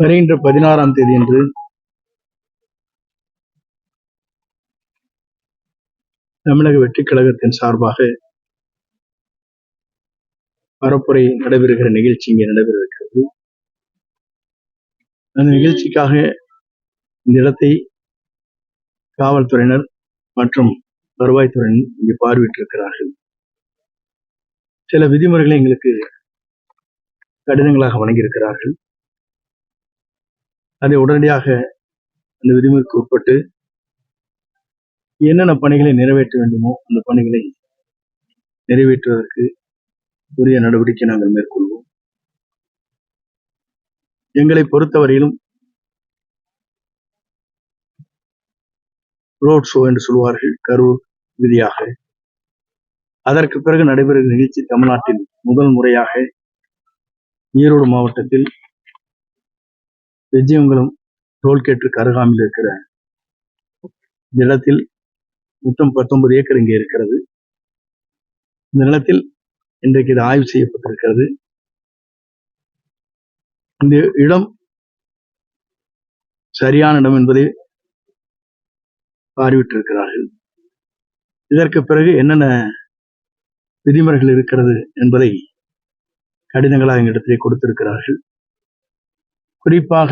வருகின்ற பதினாறாம் தேதி என்று தமிழக வெற்றிக் கழகத்தின் சார்பாக பரப்புரை நடைபெறுகிற நிகழ்ச்சி இங்கே நடைபெறவிருக்கிறது அந்த நிகழ்ச்சிக்காக இந்த இடத்தை காவல்துறையினர் மற்றும் வருவாய்த்துறையினர் இங்கே பார்வையிட்டிருக்கிறார்கள். சில விதிமுறைகளை எங்களுக்கு கடிதங்களாக வழங்கியிருக்கிறார்கள். அதை உடனடியாக அந்த விதிமுறைக்கு உட்பட்டு என்னென்ன பணிகளை நிறைவேற்ற வேண்டுமோ அந்த பணிகளை நிறைவேற்றுவதற்கு உரிய நடவடிக்கை நாங்கள் மேற்கொள்வோம். எங்களை பொறுத்தவரையிலும் ரோட் ஷோ என்று சொல்வார்கள் கரூர் விதியாக. அதற்கு பிறகு நடைபெறுகிற நிகழ்ச்சி தமிழ்நாட்டில் முதல் முறையாக ஈரோடு மாவட்டத்தில் வெஜ்ஜியங்குளம் டோல்கேட்டுக்கு அருகாமையில் இருக்கிற நிலத்தில் மொத்தம் பத்தொன்பது ஏக்கர் இங்கே இருக்கிறது. இந்த நிலத்தில் இன்றைக்கு இது ஆய்வு செய்யப்பட்டிருக்கிறது. இந்த இடம் சரியான இடம் என்பதை பாரிவிட்டிருக்கிறார்கள் இதற்கு பிறகு என்னென்ன விதிமுறைகள் இருக்கிறது என்பதை கடிதங்களாக எங்களிடத்திலே கொடுத்திருக்கிறார்கள். குறிப்பாக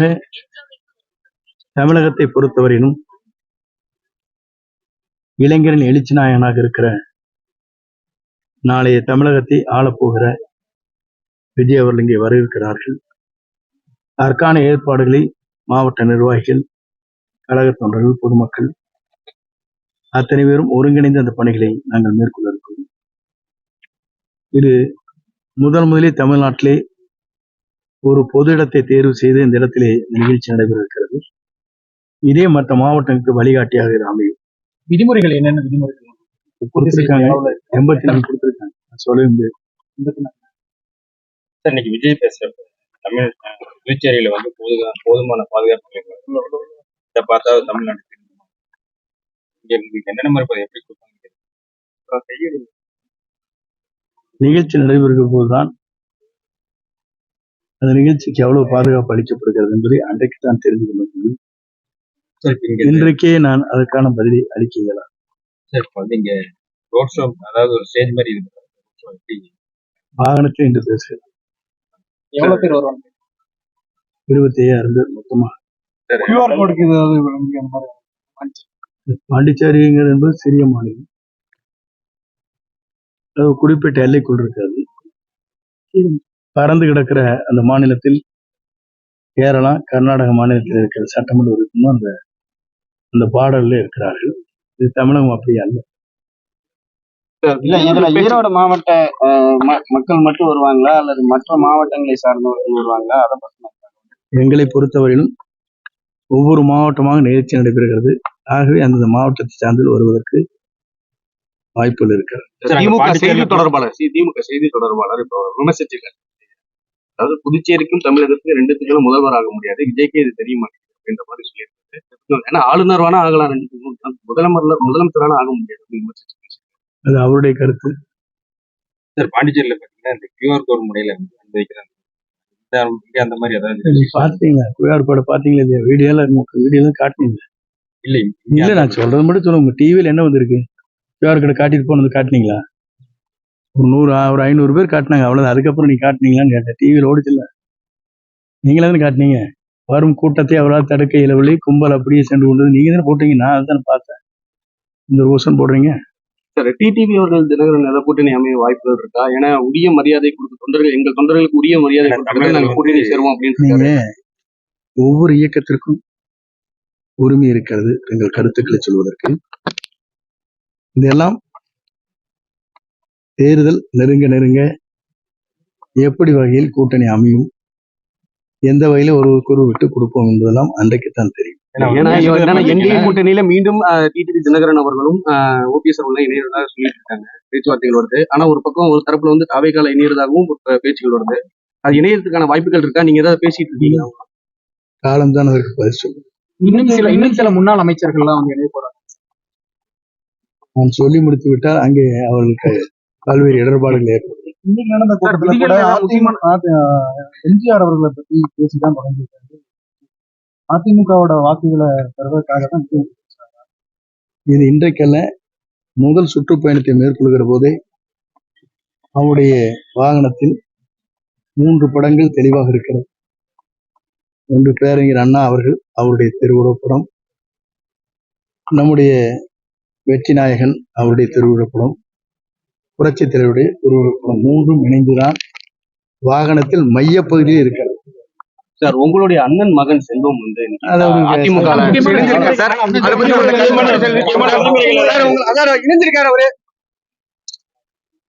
தமிழகத்தை பொறுத்தவரையிலும் இளைஞரின் எழுச்சி நாயகனாக இருக்கிற நாளைய தமிழகத்தை ஆளப்போகிற விஜய் அவர்கள் இங்கே வரவிருக்கிறார்கள் அதற்கான ஏற்பாடுகளை மாவட்ட நிர்வாகிகள் கழக தொண்டர்கள் பொதுமக்கள் அத்தனை பேரும் ஒருங்கிணைந்து அந்த பணிகளை நாங்கள் மேற்கொள்ள இருக்கிறோம். இது முதல் முதலே தமிழ்நாட்டிலே ஒரு பொது இடத்தை தேர்வு செய்து இந்த இடத்திலே இந்த நிகழ்ச்சி நடைபெற இருக்கிறது இதே மற்ற மாவட்டங்களுக்கு வழிகாட்டியாக இது அமையும். விதிமுறைகள் என்னென்ன விதிமுறைகள்? கொடுத்திருக்காங்க. எண்பத்தி நாலு கொடுத்திருக்காங்க. சொல்ல முடியாது சார் இன்னைக்கு விஜய் பேசுறப்ப தமிழ் புதுச்சேரியில வந்து போதுமா போதுமான பாதுகாப்பு இதை பார்த்தா தமிழ்நாடு தெரியுமா? இங்க உங்களுக்கு என்னென்ன மாதிரி எப்படி கொடுப்பாங்க? நிகழ்ச்சி நடைபெறுகிற போதுதான் அந்த நிகழ்ச்சிக்கு எவ்வளவு பாதுகாப்பு அளிக்கப்படுகிறது என்பதை அன்றைக்கு தான் தெரிந்து கொள்ள முடியும். இன்றைக்கே நான் அதற்கான பதிலை அளிக்க இங்க ரோட் ஷோ அதாவது ஒரு ஸ்டேஜ் மாதிரி வாகனத்தில் இன்று பேசுகிறேன். எவ்வளவு பேர் வருவாங்க? இருபத்தி ஐயாயிரம் பேர் மொத்தமா. பாண்டிச்சேரிங்கிறது என்பது சிறிய மாநிலம். குறிப்பிட்ட எல்லைக்குள் இருக்காது. பறந்து கிடக்கிற அந்த மாநிலத்தில் கேரளா கர்நாடக மாநிலத்தில் இருக்கிற சட்டமன்ற உறுப்பினர் அந்த அந்த பார்டர்ல இருக்கிறார்கள். இது தமிழகம் அப்படி அல்ல. இல்ல இதுல ஈரோடு மாவட்ட மக்கள் மட்டும் வருவாங்களா? அல்லது மற்ற மாவட்டங்களை சார்ந்தவர்கள் வருவாங்களா? அதை பத்தி எங்களை பொறுத்தவரையிலும் ஒவ்வொரு மாவட்டமாக நிகழ்ச்சி நடைபெறுகிறது. ஆகவே அந்தந்த மாவட்டத்தை சார்ந்து வருவதற்கு வாய்ப்புகள் இருக்கிறது. திமுக செய்தி தொடர்பாளர் சி- திமுக செய்தி தொடர்பாளர் இப்போ விமர்சிச்சிருக்காரு. அதாவது புதுச்சேரிக்கும் தமிழகத்துக்கும் ரெண்டுத்துக்கும் முதல்வர் ஆக முடியாது. விஜய்க்கு இது தெரிய மாட்டேங்குது அப்படின்ற மாதிரி சொல்லியிருக்காரு. ஏன்னா ஆளுநர் வேணா ஆகலாம் ரெண்டுத்துக்கும் முதலமர்ல முதலமைச்சர் வேணா ஆக முடியாது விமர்சிச்சிருக்காரு. அது அவருடைய கருத்து. சார் பாண்டிச்சேரியில பாத்தீங்கன்னா இந்த கியூஆர் கோட் முறையில அனுபவிக்கிறாங்க. அந்த மாதிரி ஏதாவது நீங்க பாத்தீங்களா குயார் கோடை பாத்தீங்களா வீடியோல வீடியோல காட்டினீங்க இல்லை இல்ல நான் சொல்றது மட்டும் சொல்லுங்க. டிவில என்ன வந்திருக்கு? கோடை காட்டிட்டு போனது காட்டினீங்களா? ஒரு நூறு ஆ- ஒரு ஐநூறு பேர் காட்டினாங்க. அவ்வளவுதான். அதுக்கப்புறம் நீ காட்டினீங்களான்னு கேட்டேன். டிவியில் ஓடிச்சுல நீங்களே தானே காட்டினீங்க? வரும் கூட்டத்தை அவரால் தடுக்க இயலவில்லை. கும்பல் அப்படியே சென்று கொண்டது. நீங்க தானே போட்டீங்க. நான் அதுதானே பார்த்தேன். இந்த ஒரு வருஷம் போடுறீங்க. சார் டிடிவி அவர்கள் தினகரன் எதை கூட்டணி அமைய வாய்ப்புகள் இருக்கா? ஏன்னா உரிய மரியாதை கொடுத்து தொண்டர்கள் எங்கள் தொண்டர்களுக்கு உரிய மரியாதை கொடுத்து நாங்கள் கூட்டணி சேருவோம் அப்படின்னு. ஒவ்வொரு இயக்கத்திற்கும் உரிமை இருக்கிறது. எங்கள் கருத்துக்களை சொல்வதற்கு இதெல்லாம் தேர்தல் நெருங்க நெருங்க எப்படி வகையில் கூட்டணி அமையும்? எந்த வகையில ஒருவருக்கு ஒரு விட்டு கொடுப்போம் என்பதெல்லாம் அன்றைக்குத்தான் தெரியும். என்டிஏ கூட்டணியில மீண்டும் டிடிவி தினகரன் அவர்களும் ஓபிஎஸ் அவர்களும் இணையறதாக சொல்லிட்டு இருக்காங்க. பேச்சுவார்த்தைகள் வருது. ஆனா ஒரு பக்கம் ஒரு தரப்புல வந்து அவைக்கால இணையறதாகவும் பே- பேச்சுகள் வருது. அது இணையறதுக்கான வாய்ப்புகள் இருக்கா? நீங்க ஏதாவது பேசிட்டு இருக்கீங்களா? காலம்தான் அதற்கு பதில் சொல்லும் இன்னும் சில இன்னும் சில முன்னாள் அமைச்சர்கள்லாம் வந்து இணைய போறாங்க. நான் சொல்லி முடித்து விட்டால் அங்கே அவர்களுக்கு பல்வேறு இடர்பாடுகள் ஏற்படும். இன்னைக்கு நடந்த கூட்டத்துல கூட விதிகள்ல அதிமுக எம்ஜிஆர் அவர்களை பத்தி பேசிதான் தொடங்கியிருக்காரு. அதிமுகவோட வாக்குகளை பெறுவதற்காக தான் இது இன்றைக்கல்ல முதல் சுற்றுப்பயணத்தை மேற்கொள்கிற போதே அவருடைய வாகனத்தில் மூன்று படங்கள் தெளிவாக இருக்கிறது. ஒன்று பேரறிஞர் அண்ணா அவர்கள் அவருடைய திருவுருவப்படம் நம்முடைய வெற்றி நாயகன் அவருடைய திருவுருவப்படம் புரட்சித் தலைவருடைய திருவுருவப்படம் மூன்றும் இணைந்துதான் வாகனத்தில் மையப்பகுதியில் இருக்கிறது சார் உங்களுடைய அண்ணன் மகன் செல்வம் வந்து அதிமுக இணைஞ்சிருக்காரு அவரு